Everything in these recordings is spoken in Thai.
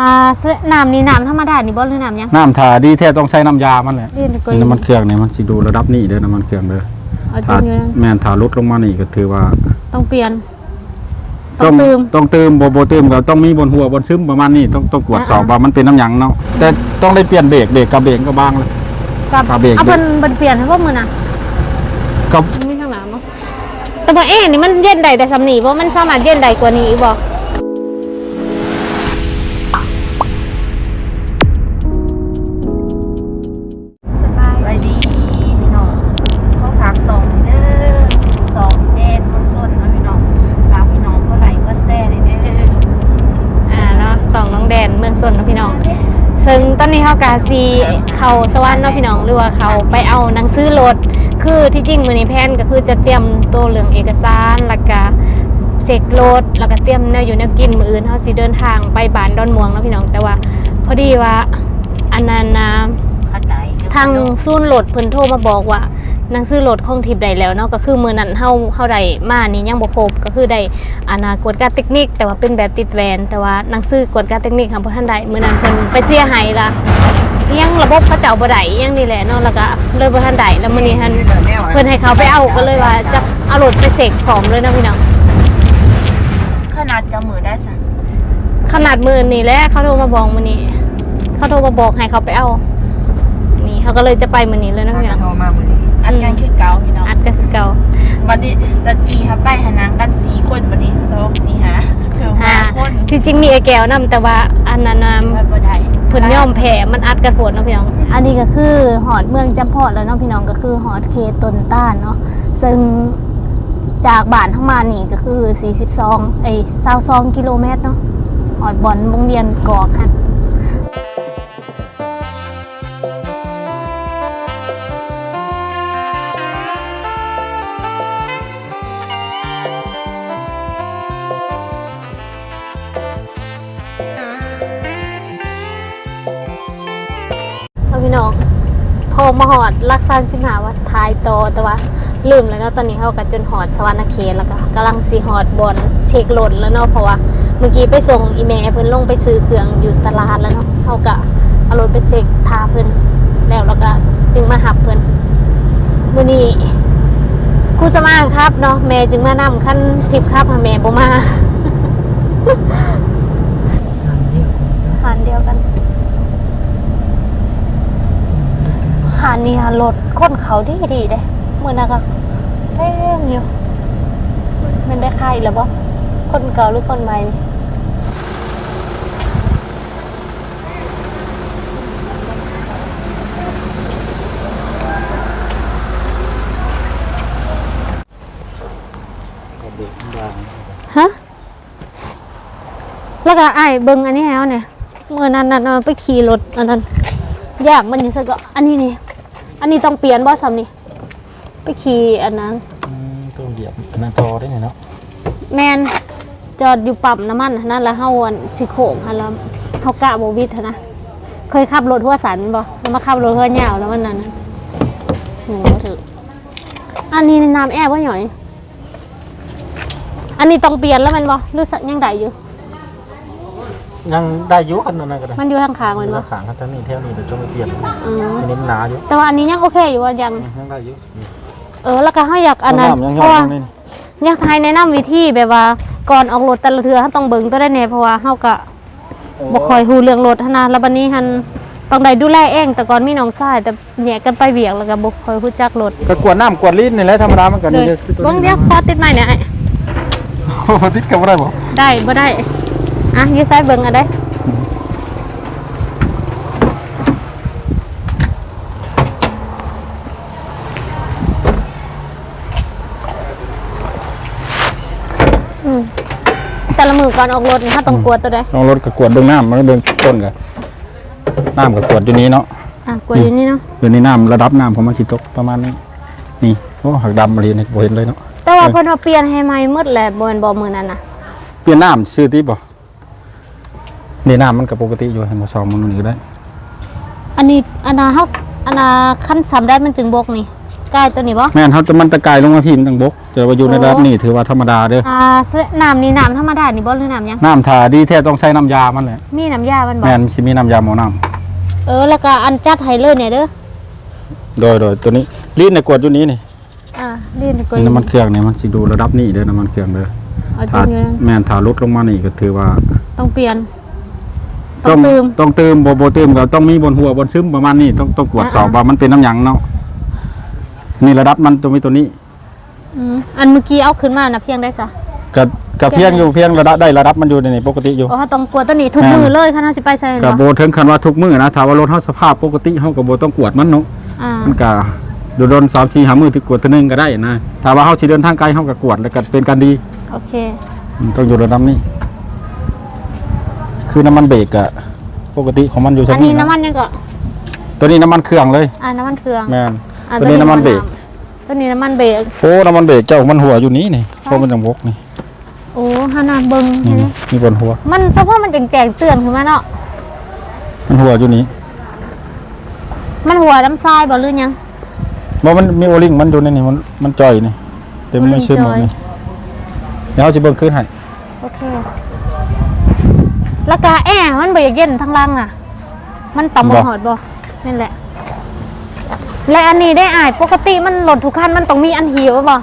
อ่าเสื้อน้ำนี่น้ำธรรมดานี่บ่หรือน้ำหยัง น้ำทาดีแท้ต้องใช้น้ำยามันแหละนี่ก็ นี่น้ำมันเครื่องนี่มันสิดูระดับนี้เด้อน้ำมันเครื่องเด้อเอาจริถ้างอยู่นะแม่นถ้าลดลงมานี่ก็ถือว่าต้องเปลี่ยน ต้องเติม ต้องเติมบ่บ่เติมก็ต้องมีบนหัวบนซึมประมาณนี้ต้องต้องกวดอ่าสอบว่ามันเป็นน้ำหยังเนาะแต่ต้องได้เปลี่ยนเบรกเบรกกับเบรกก็บางเลย กับขาเบรก เอาเพิ่นเพิ่นเปลี่ยนให้พวกมึงน่ะกับ มีข้างหลังเนาะแต่ว่าเอ๊ะนี่มันเย็นใดแต่สำนีบ่มันสามารถเย็นใดกว่านี้อีกบ่ นนี้เฮากาซีเขาสวรรค์เนาะพี่น้องหรือว่าเขาไปเอาหนังสือรถคือที่จริงมื้อนี้แพนก็คือจะเตรียมตัวเรื่องเอกสารแล้วก็เช็ครถแล้วก็เตรียมแนวอยู่แนวกินมื้ออื่นเฮาสิเดินทางไปบ้านดอนม่วงเนาะพี่น้องแต่ว่า พอดีว่าอันนั้นนะเข้าใจเด้อทางศูนย์รถเพิ่นโทรมาบอกว่า หนังสือรถของทิพย์ได้แล้วเนาะก็คือมื้อนั้นเฮาเฮาได้มานี่ยังบ่ครบก็คือได้อานากวดการเทคนิค แต่ว่าเป็นแบบติดแวน แต่ว่าหนังสือกวดการเทคนิคค่ะบ่ทันได้มื้อนั้นเพิ่นไปเสียให้ละอิหยังระบบเขาเจ้าบ่ได้อิหยังนี่แหละเนาะแล้วก็เลยบ่ทันได้แล้วมื้อนี้หันเพิ่นให้เขาไปเอาก็เลยว่าจะเอารถไปเสกพร้อมเลยนะพี่น้องขนาดจะมือได้สักขนาดมื้อนี้แหละเขาโทรมาบอกมื้อนี้เขาโทรมาบอกให้เขาไปเอานี่ เขาก็เลยจะไปมื้อนี้เลยนะพี่น้อง โทรมามือนี้อันกันคือเก่าพี่น้องอัดก็คือเก่า วันนี้ตะกี้ครับไปหานางกันสี่คนวันนี้สองสี่หาเพิ่มห้าคนที่จริงมีไอ้แก้วนํแต่ว่าอันนั้นน่ะไปบ่ได้เพิ่นย่อมแพ้มันอัดกันโผดเนาะพี่น้อง อันนี้ก็คือหอดเมืองจำพอดแล้วเนาะพี่น้องก็คือหอดเขตตนต้านเนาะ ซึ่งจากบ้านเข้ามานี่ก็คือ 42เอ้ย22กิโลเมตรเนาะหอดบ่อนวงเวียนกอกค่ะ พอมาหอดลักซันสิมาว่าทายโตแต่ว่าลืมแล้วเนาะตอนนี้เขาก็จนหอดสวรรณเขตแล้วก็กำลังสิหอดบอนเช็ครถแล้วเนาะเพราะว่าเมื่อกี้ไปส่งอีเมลเพิ่นลงไปซื้อเครื่องอยู่ตลาดแล้วเนาะเขาก็เอารถไปเช็คทาเพิ่นแล้วแล้วก็จึงมาหับเพิ่นมื้อนี้ครูสมานครับเนาะแม่จึงมานำคันทิปครับแม่บ่มา หารเดียวกัน หานี่ฮะรถคนเขาดีดีเด้เมื่อนะครับเต็มอยู่มันได้ค่ายแล้วบ่คนเก่าหรือคนใหม่นี่ฮะ แล้วก็ไอ้ายเบิ่งอันนี้แล้วเนี่ย เมื่อนั้นนั้นเอาไปขี่รถอันนั้นยากมันอยู่ซะก็อันนี้นี่ อันนี้ต้องเปลี่ยนบ่ซ้ำนี่ไปขี่อันนั้นต้องเหยียบอันนั้นพอได้ไงเนาะแมนจอดอยู่ปั๊มน้ำมันนั่นแล้วเฮาอันสิโขงหันแล้วเฮากะบ่วิทย์หั้นนะ เคยขับรถหัวสันบ่แล้วมาขับรถหัวเหยาวแล้วมันนั้นน่ะหนูบ่ถืออันนี้น้ำแอร์บ่หน่อย อันนี้ต้องเปลี่ยนแล้วแมันบ่หรือสักยังได้อยู่ ยังได้อยุกันนั่นก็ได้มันอยู่ทางข้างแมันบ่ขางท่านนี่แถวนี้เดี๋ยวจะไปเปลี่ยนอืมอันนี้มันหนาอยู่แต่ว่าอันนี้ยังโอเคอยู่ว่ายังยังได้อยู่เออแล้วก็เฮาอยากอันนั้นยังเพยอราะดว่ายังนี่อยากให้แนะนำวิธีแบบว่าก่อนออกรถแต่ละเทือเฮาต้องเบิ่งตัวได้แน่เพราะว่าเฮาก็บ่ค่อยฮู้เรื่องรถหั้นนะแล้วบัดนี้หันต้องได้ดูแลเองแต่ก่อนมีน้องชายแต่แยกกันไปเวียกแล้วก็บ่ค่อยรู้จักรถก็กวดน้ำกวดลิ้นนี่แหละธรรมดามันก็เลนี่ยเด้อคือตัวเบิ่งนี้เดี๋ยวขอติดไม้เนี่ยไอ้โอ้โหติดกับอะไรบ่ได้บ่ได้ อะอยื้อซ้ายเบิ่งอะได้อืมแต่ละมือก่อนออกรถนี่ถ้าต้องกลัวตัวใดลองรถก็กวดเบิ่งน้ำมันก็เบิ่งต้นก็น้ำก็กวดอยู่นี้เนาะอะกลัวอยู่นี่เนาะอยู่ในน้ำระดับน้ำผมมาคิดตกประมาณนี้ นี่โอ้หักดำมาเลยนี่บ่เห็นเลยเนาะแต่ว่าเออเพิ่นว่าเปลี่ยนให้ใหม่หมดแหละบ่แม่นบ่มื้อนั้นน่ะเปลี่ยนน้ำซื้อที่บ่ นี่น้ำมันก็ปกติอยู่ให้มาซองมันนี่ก็ได้ อันนี้อันน่ะเฮาอันน่ะคันสำได้มันจึงบกนี่กายตัวนี้บ่แม่นเขาจะมันตะกายลงมาพิมพ์ตังบกเจอว่าอยู่ในระดับนี้ถือว่าธรรมดาเด้ออ่าเสน้ำนี่น้ำธรรมดานี่บ่หรือน้ำหยังน้ำทาดีแท้ต้องใช้น้ำยามันแหละมีน้ำยามันบ่แม่นสิมีน้ำยาหมอน้เออแล้วก็อันจัดให้เลยเนี่ยเด้อำโดยโดยตัวนี้ลิ้นในกวดอยู่นี้นี่อ่าเรียนก็นี่น้ำมันเครื่องนี่มันสิดูระดับนี้เด้อน้ำมันเครื่องเด้อเอาจถ้าริงอยู่นะแม่นถ้าลดลงมานี่ก็ถือว่าต้องเปลี่ยน ต้องเติมต้องเติมบ่บ่เติมก็ต้องมีบนหัวบนซึมประมาณนี้ต้องต้องกวดอ่าสอบว่ามันเป็นน้ำหยังเนาะนี่ระดับมันตรงนี้ตัวนี้อืมอันเมื่อกี้เอาขึ้นมานะเพียงได้ซะก็ก็เพียงอยู่เพียงระดับได้ระดับมันอยู่ในนี่ปกติอยู่โอ้เขาต้องกลัวตัวนี้ทุกแม่นมือเลยค่ะน่าสิไปใส่ก็เนาะบ่ถึงขั้นว่าทุกมื้อนะถ้าว่ารถเฮาสภาพปกติเฮาก็บ่ต้องกวดมันเนาะอ่ามันก็โดนๆ3 4 5มื้อที่กวดเทื่อนึงก็ได้นะถ้าว่าเฮาสิเดินทางไกลเฮาก็กวดแล้วก็เป็นการดีโอเคมันต้องอยู่ระดับนี้ คือน้ำมันเบรกอะปกติของมันอยู่อัชั้นนนี้นี้น้ำนะมันยังก็ตัวนี้น้ำมันเครื่องเลยอ่าน้ำมันเครื่องแม่นอ่าตัวนี้น้ำมันเบรกตัวนี้น้ำมันเบรก โอ้น้ำมันเบรกเจ้ามันหัวอยู่นี้นี่ใช่ เพราะมันจังบกนี่โอ้ฮานาเบิ่งนี่เห็นไหมนี่มีบนหัว มันเฉพาะมันแจงๆเตือนขึ้นมาเนาะมันหัวอยู่นี้มันหัวน้ำทรายบ่หรือยัง บ่มันมีโอลิงมันอยู่ในนี่มันมันจ่อยนี่เต็มโอลิงไม่ซึมหมดจ่อย นี่เดี๋ยวเอาสิเบิ่งคืนให้โอเค แล้วก็แอร์มันบ่อยากเย็นทั้งล่างอะ มันต่ำบ่หอดบ่นั่นแหละ และอันนี้ได้อายปกติมันรถทุกคันมันต้องมีอันหิวบ่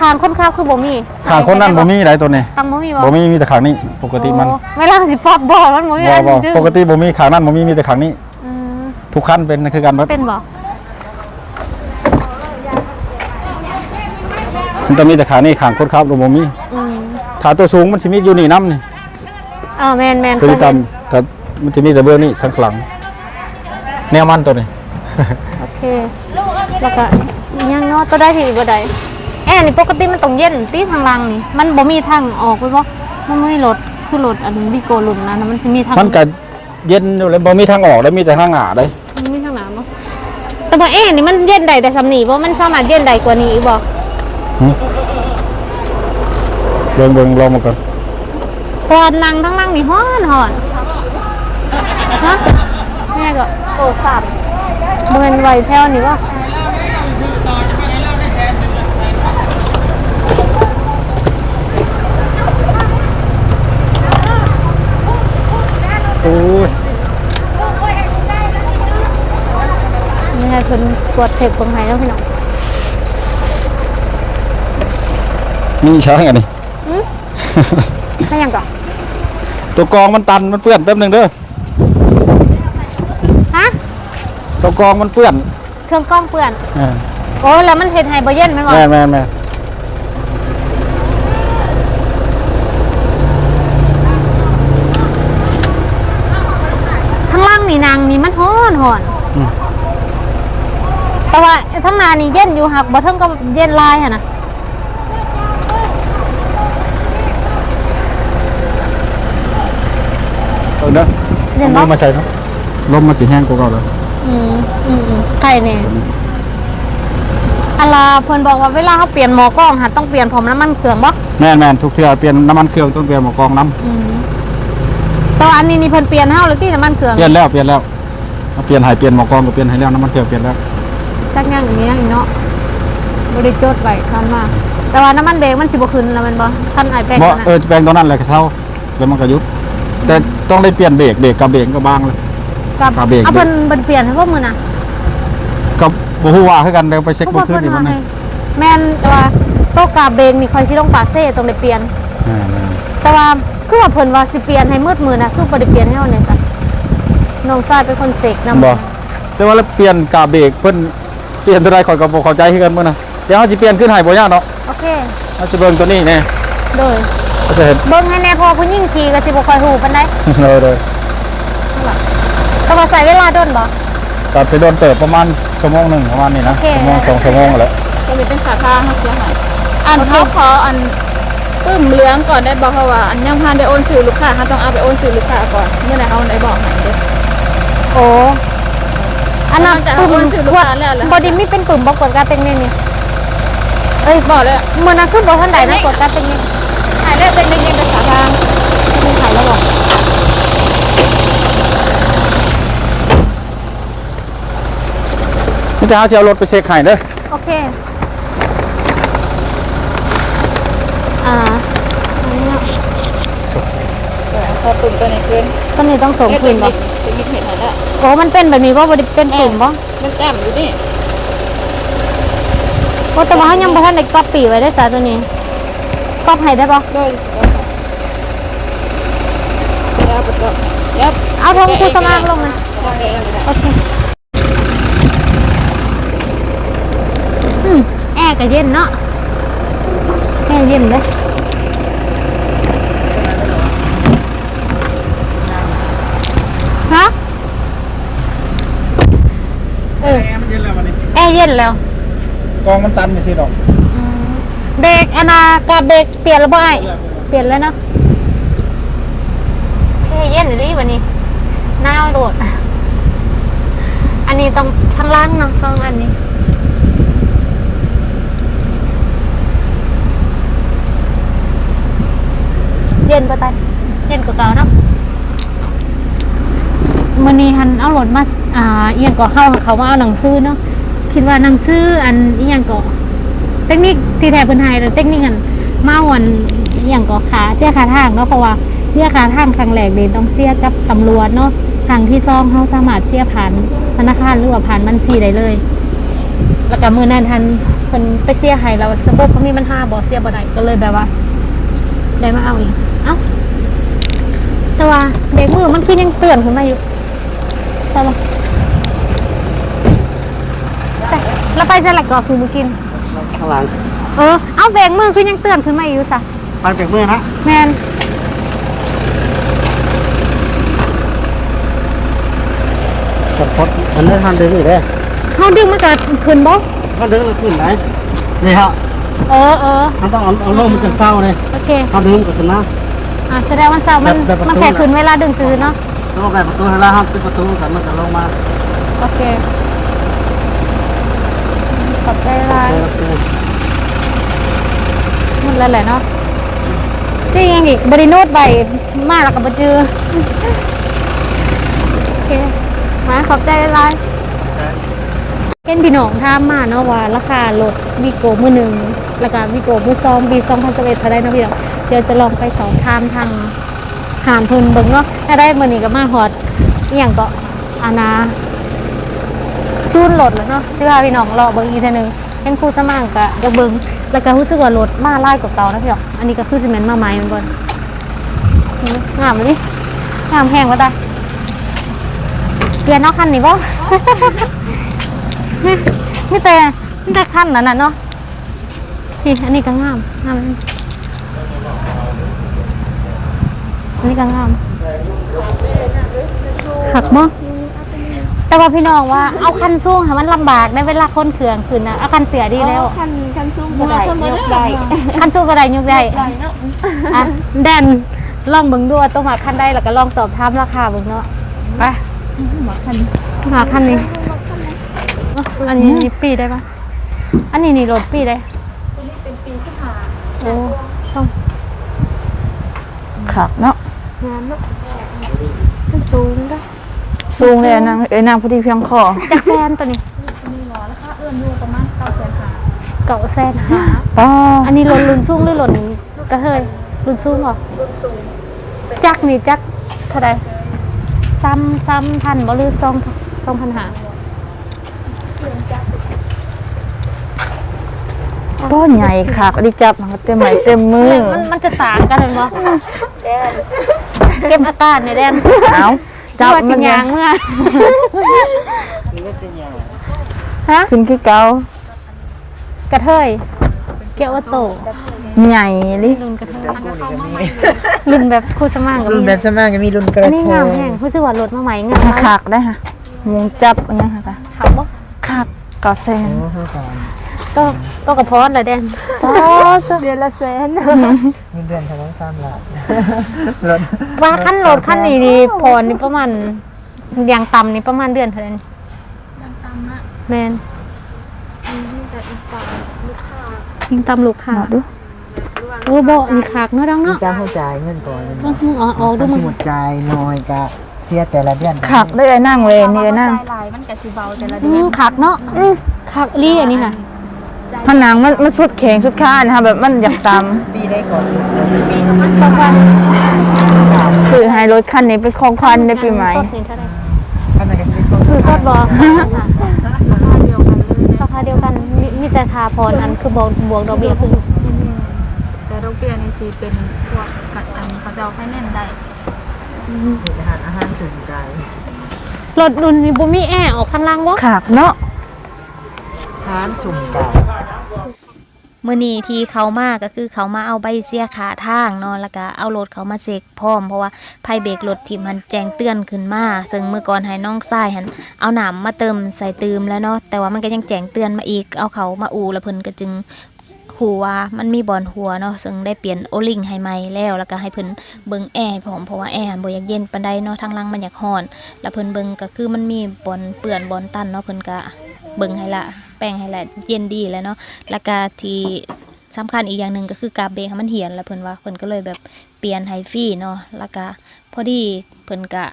คางคนขับคือบ่มีข้างคนนั้นบ่มีหลายตัวนี่ตังบ่มีบ่บ่มีมีแต่ข้างนี้ปกติมันโอ้เวลาสิปอบบ่มันบ่มีบ่อันบ่ดึงปกติบ่มีข้างนั้นบ่มีมีแต่ข้างนี้ อืมทุกคันเป็นคือกันเบิดเป็นบ่มันต้องมีแต่ข้างนี้ข้างคนขับบ่มีอืมถ้าตัวสูงมันสิมีอยู่นี่นํนี่เออแม่นแม่นตัวที่ตามถ้ามันจะมีแต่เบื้องนี้ทั้งหลัง แนวมันตัวนี้ โอเค แล้วก็อีกอยังเนาะตัวได้ที่บ่ได้แอร์นี่ปกติมันต้องเย็นตีทางล่างนี่ มันบ่มีทางออกไว้บ่มันบ่มีรถคือรถอันวิโกรุ่นนั้นนะมันสิมีทางมันก็เย็นอยู่เลยบ่มีทางออกแล้วมีแต่ทางหน้าได้มันมีทางหน้าบ่แต่ว่าแอร์นี่มันเย็นได้แต่สำนีบ่มันสามารถเย็นได้กว่านี้อีกบ่เบิ่งเบิ่งลองมาก่อน พอนั่งทั้งล่างนี่ฮ้อนฮ้อนฮะแม่ก็โอ้สับบ่แม่นไวแถวนี่บ่โอ้ยนี่ให้เพิ่นกดเทปเบิ่งให้แล้วพี่น้องนี่ช้างอันนี้ให้หยังก่อน ตัวกรองมันตันมันเปื้อนแป๊บหนึงเด้อฮะตัวกรองมันเปื้อนเครื่องกล้องเปื้อนอ่าโอ้แล้วมันเฮ็ดให้บ่เย็นแม่นบ่แม่นแม่นแม่นข้างล่างนี่นางนี่มันฮ้อนฮ้อนอืมแต่ว่าทั้งหนานี่เย็นอยู่หักบ่เทิงก็เย็นหลายหั่นน่ะ อาเด้อเย็นเอาบ่มือมาใส่เนาะลมมันสิแห้งกว่าเก่าเลยอืมอืมอืมไข่แน่อันลาเพิ่นบอกว่าเวลาเขาเปลี่ยนหมอกล้องหัดต้องเปลี่ยนผมน้ำมันเครื่องบ่แม่นแม่นทุกเทื่อเปลี่ยนน้ำมันเครื่องต้องเปลี่ยนหม้อกรองน้ำอืมแต่ว่าอันนี้นี่เพิ่นเปลี่ยนเฮาเลยที่น้ำมันเครื่องเปลี่ยนแล้วเปลี่ยนแล้วเอาเปลี่ยนให้เปลี่ยนหม้อกรองก็เปลี่ยนให้แล้วน้ำมันเครื่องเปลี่ยนแล้วจักอย่างอย่างนี้อย่างนี้เนาะบ่ได้จดไว้คันมาแต่ว่าน้ำมันเบรกมันสิบ่ขึ้นแล้วแมันบ่คันไอแป้งบ่นั่นน่ะเออแปลงตัวนั้นแหละก็เท่าแล้วมันก็หยุดแต่ ต้องได้เปลี่ยนเบรกเบรกกับเบรกก็บางเลย กับขาเบรก เอาเพิ่นเพิ่นเปลี่ยนให้พวกมื้อน่ะกับบ่ฮู้ว่าคือกันเดี๋ยวไปเช็คเพบ่ราะว่าคืนเพิ่นนี่ว่ามันให้นี่แม่นแต่ว่าโต๊ะกาเบรกนี่ค่อยสิลงปากเซ่ต้องได้เปลี่ยน อ่าแต่ว่าคือว่าเพิ่นว่าสิเปลี่ยนให้มืดมือนะคือบ่ได้เปลี่ยนให้เฮาเนี่ยซะน้องชายเป็นคนเสกๆนำบ่แต่ว่าแล้วเปลี่ยนกาเบรกเพิ่นเปลี่ยนตัวใดข่อยก็บ่เข้าใจคือกันมื้อน่ะเดี๋ยวเฮาสิเปลี่ยนขึ้นให้บ่ยากเนาะโอเค เฮาสิเบิ่งตัวนี้แน่โดยก็ จะเห็นเบิ่งให้แน่เพอผู้หญิงขี่ก็สิบ่ค่อยฮู้ปานใดเลยเลยแต่ว่าใส่เวลาโดนบ่ก็สิโดนเติบประมาณชั่วโมงหนึงประมาณนี้นะโอเค ชั่วโมงสองชั่วโมงแหละจะมีเป็นขาข้างเขาเสียหายอันเขาขออันปึ้มเหลื้องก่อนได้บอกเขาว่าอันยังพันได้โอนสื่อลูกค้าเขาต้องเอาไปโอนสื่อลูกค้าก่อนเมื่อไหร่เขาได้บอกให้เด้อ โอ้อันนั้นมันจะปุ่มเอาคนซื้อลูกค้าแล้วเหรอบ่ได้มีเป็นปุ่มบ่กดการเต็งนี่นี่เอ้ยบอกเลยมื้อนั้นคือบ่ทันได้นะกดการเต็งนี่ หายได้เป็นเงินเป็นขาข้างมีขายแล้วบ่นี่จะเฮาสิเอารถไปเช็คให้เด้อโอเค อ่าอันนี้เนาะเออพอตุ่มตัวไหนขึ้นต้นนี้ต้องส่งคืนบ่เป็นมิดเห็นแล้วโอ้มันเป็นแบบนี้บ่บ่ได้เป็นตุ่มบ่มันแจ่มอยู่นี่โอ้แต่ว่าเขายังบ่ทันได้ก๊อปปี้ไว้ได้ซะตัวนี้ ก๊อปให้ได้บ่ด้วยสิครับแล้วปก็แล้วเอาทงคูสมากลงมาโอเคโอเคอืมแอร์ก็เย็นเนาะแอร์เย็นเลยฮะเออแอร์มันเย็นแล้ววันนี้แอร์เย็นแล้วกองมันตันอยู่สิดอกอืม เบรกอนากับเบรกเปลี่ยนแล้วบ่ไอ้เปลี่ยนแล้วเนาะแอร์เย็นหรือวันนี้หนาโดด อันนี้ต้องข้างล่างนาะสองอันนี้เย็นปะตันเย็นกว่าเก่าเนาะมันนี้ฮันเอารถมาอ่าเอียงก็เข้าเขามาเอาหนังซื้อเนาะคิดว่าหนังซื้ออันเอียงก็ เทคนิคที่แท้เป็นไฮหรือเทคนิคอันเมาอันเอียงก็ขาเสียขาทางเนาะเพราะว่าเสียขาทางครั้งแรกเดนต้องเสียกับตำรวจเนาะครั้งที่สองเขาสามารถเสียผ่านธนาคารหรือว่าผ่านบัญชีได้เลย แล้วก็มือนั้นทันเพิ่นไปเสียให้เราระบบเขามีปัญหาบ่เสียบ่ได้ก็เลยแบบว่า ได้มาเอาอีกเอ้าแต่ว่าเด็กมือมันคือยังเตือนขึ้นมาอยู่ใช่ปะใช่แล้วไปใส่หลักกรอคือมือกิน ข้างหลังเออ เอาเบรกมือคือยังเตือนขึ้นมาอยู่สะไปเปียกมือนะแมนสปอตมันได้ทันดึงอีกเลยเขาดึงมันเกิดขึ้นบ่ถ้าดึงมันขึ้นไหนนี่ฮะเออเออมันต้องเอาเอาลมมันจะเศร้าเลยโอเคถ้าดึงก็ขึ้นนะ อะแสดงวันเสาร์มันแบบแบบประตู มันแค่ขึ้นเวลาดึงซื้อเนาะแล้วก็แบบประตูให้แล้วครับปิดประตูกันมันจะลงมาโอเค ขอบใจหลายอเคหมดแล้วแหละเนาะจริงยังอีกบริโนดใบมาแล้วก็บเจือโอเคมาขอบใจหลายเห็นพี่น้องถามมาเนาะว่าราคารถวีโก้มือหนึ่งแล้วก็วีโก้มือสองปีสองพันสิบเอ็ดเท่าไรเนาะพี่น้องเดี๋ยวจะลองไปสอบถามทางหามเพิ่นเบิ่งเนาะถ้าได้มือนี้ก็มาฮอดอย่างก็อานา ซูนรถแล้วเนาะสิพาพี่น้องรอเบิ่งอีกทีนึงเห็นครูสมางก็จะเบิ่งแล้วก็รู้สึกว่ารถมาหลายกว่าเก่านะพี่น้องอันนี้ก็คือสิแม่นมาใหม่แมันบ่อืมงามเลยงามแฮงว่าตาเปลี่ยนเนาะคันนี้บ่ไมีแต่ไมีแต่คันนั้นน่ะเนาะนี่อันนี้ก็งามงามอันนี้ก็งามหักบ่ แต่ว่าพี่น้องว่าเอาคันสูงค่ะมันลำบากในเวลาคนเขื่องขึ้นนะเอาคันเตี่ยดีแล้ว คันคันซุ้มก็ได้ยกได้คันสูงก็ได้ยกได้ได้เนาะอะแดนลองเบิ่งดูว่าต้องมาคันได้แล้วก็ลองสอบถามราคาเบิ่งเนาะไปหมาคันหาคันนี้อะอันนี้นี่ปีได้ปะอันนี้นี่รถปีได้ตัวนี้เป็นปีสิบห้าโอ้ส่งขับเนาะงานเนาะมันสูงได้ สูงเลยนางเอ้ยนางพอดีเพียงคอจากแซนตัวนี้มีหรอราคาเอื้อนอยู่ประมาณเก้าแสนห้าเก่าแซนหาป้าอันนี้รถรุ่นสูงหรือรถกระเทยรุ่นสูงเหรอรุ่นสูงจักนี่จักเท่าไรซ้ำซ้ำพันบ่หรือสองสองพันหาป้อนใหญ่ขักดิจับมันก็เต็มไหมเต็มมือ มันมันจะต่างกันเลยมั้เก็บอากาศเนี่ยแดนเอา จัจับบสิมันยางเมื่อฮะขึ้นขี้เกากระเทย เกียวโตใหญ่ลิรุ่นกระเทยรุ่นแบบคูสมางกับรุ่นแบบสมางก็มีรุ่นกระอันโทนี้งามแห้งรู้สึกว่ารถมาใหม่งามมากขักได้ค่ะมุงจับอันนี้ค่ะขับบ่ขักก็แซนโอ้โหสาม ก็ก็กระเพาะเลยแดนป้าเดือนละแสนมีเดือนเท่านั้นสามหลักรถว่าขั้นรถขั้นนี้นี่พอนี่ประมาณอย่างต่ำนี่ประมาณเดือนเท่าไหร่นี่ยังตามนะแมนมีแต่อีกฝั่งลูกค้ายิงตำลูกค้ามาดูโอ้โบนี่ขากเนาะดังมีเนาะการหัวใจายเงินก่อนเลยเอามึงเอาออกดูมึงหัวใจายน้อยกะเสียแต่ละเดือนขักได้ไอ้นั่งเวยนี่ไอ้นั่งลายมันกะสิเบาแต่ละอืเดือนมขากเนาะขากลี่อันนี้ค่ะ ผนังมันมันสุดแข็งสุดค่านะคะแบบมันอยากตามปีได้ก่อนจังหวัดซื้อให้รถคันนี้เป็นของขวัญในปีใหม่สดนี่เท่าไหร่ท่านไหนกันเป็นคนซื้อสดบ่ราคาเดียวกันมีมีแต่ค่าพรอันคือบวกบวกดอกเบี้ยคือแต่ดอกเบี้ยนี่สิเป็นพวกกัดอันเขาจะเอาให้แน่นได้มีอาหารอาหารถึงใจรถรุ่นนี้บ่มีแอร์ออกข้างล่างบ่ขากเนาะ อาหารสุ่มใจมื่อนี้ที่เขามาก็คือเขามาเอาใบเสียขาทางเนาะแล้วก็เอารถเขามาเสกพร้อมเพราะว่าไพ่เบรกรถที่มันแจ้งเตือนขึ้นมาซึ่งเมื่อก่อนให้น้องทรายหันเอาหนามมาเติมใส่เตืมแล้วเนาะแต่ว่ามันก็ยังแจ้งเตือนมาอีกเอาเขามาอูแล้วเพิ่นก็จึงหูว่ามันมีบอลหัวเนาะซึ่งได้เปลี่ยนโอลิงให้ใหม่แล้ว แล้วก็ให้เพิ่นเบิ่งแอร์พร้อมเพราะว่าแอร์บ่อยากเย็นปานใดเนาะทางล่างมันอยากร้อน แล้วเพิ่นเบิ่งก็คือมันมีบอลเปื่อนบอลตันเนาะเพิ่นก็เบิ่งให้ละ แป้งให้ละเย็นดีแล้วเนาะแล้วก็ที่สำคัญอีกอย่างหนึ่งก็คือกาเบรกให้มันเหียนแล้วเพิ่นว่าเพิ่นก็เลยแบบเปลี่ยนไฮฟี่เนาะแล้วก็พอดีเพิ่นก็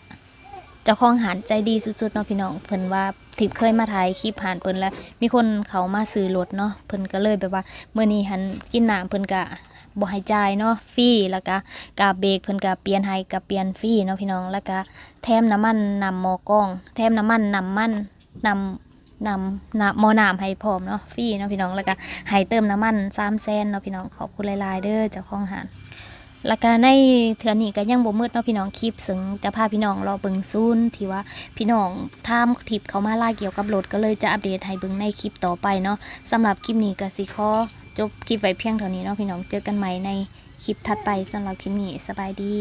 เจ้าของหานใจดีสุดๆเนาะพี่น้องเพิ่นว่าทิพเคยมาถ่ายคลิปหานเพิ่นแล้ว มีคนเขามาซื้อรถเนาะเพิ่นก็เลยแบบว่าเมื้อนี้หันกินน้ำเพิ่นก็บ่ให้จ่ายเนาะฟรีแล้วก็กาเบรกเพิ่นก็เปลี่ยนให้ก็เปลี่ยนฟรีเนาะพี่น้องแล้วก็แถมน้ำมันนำหมอกล้อง แถมน้ำมันนำมันนำ นำนำหมอน้ำให้พร้อมเนาะฟรีเนาะพี่น้องแล้วก็ให้เติมน้ำมันสามแสนเนาะพี่น้องขอบคุณหลายๆเด้อเจ้าของหานแล้วก็ในเทือนี้ก็ยังบ่มืดเนาะพี่น้องคลิปซึ่งจะพาพี่น้องรอเบิ่งซูนที่ว่าพี่น้องถามทิปเขามาล่าเกี่ยวกับรถก็เลยจะอัปเดตให้เบิ่งในคลิปต่อไปเนาะสำหรับคลิปนี้ก็สิขอจบคลิปไว้เพียงเท่านี้เนาะพี่น้องเจอกันใหม่ในคลิปถัดไปสำหรับคลิปนี้สบายดี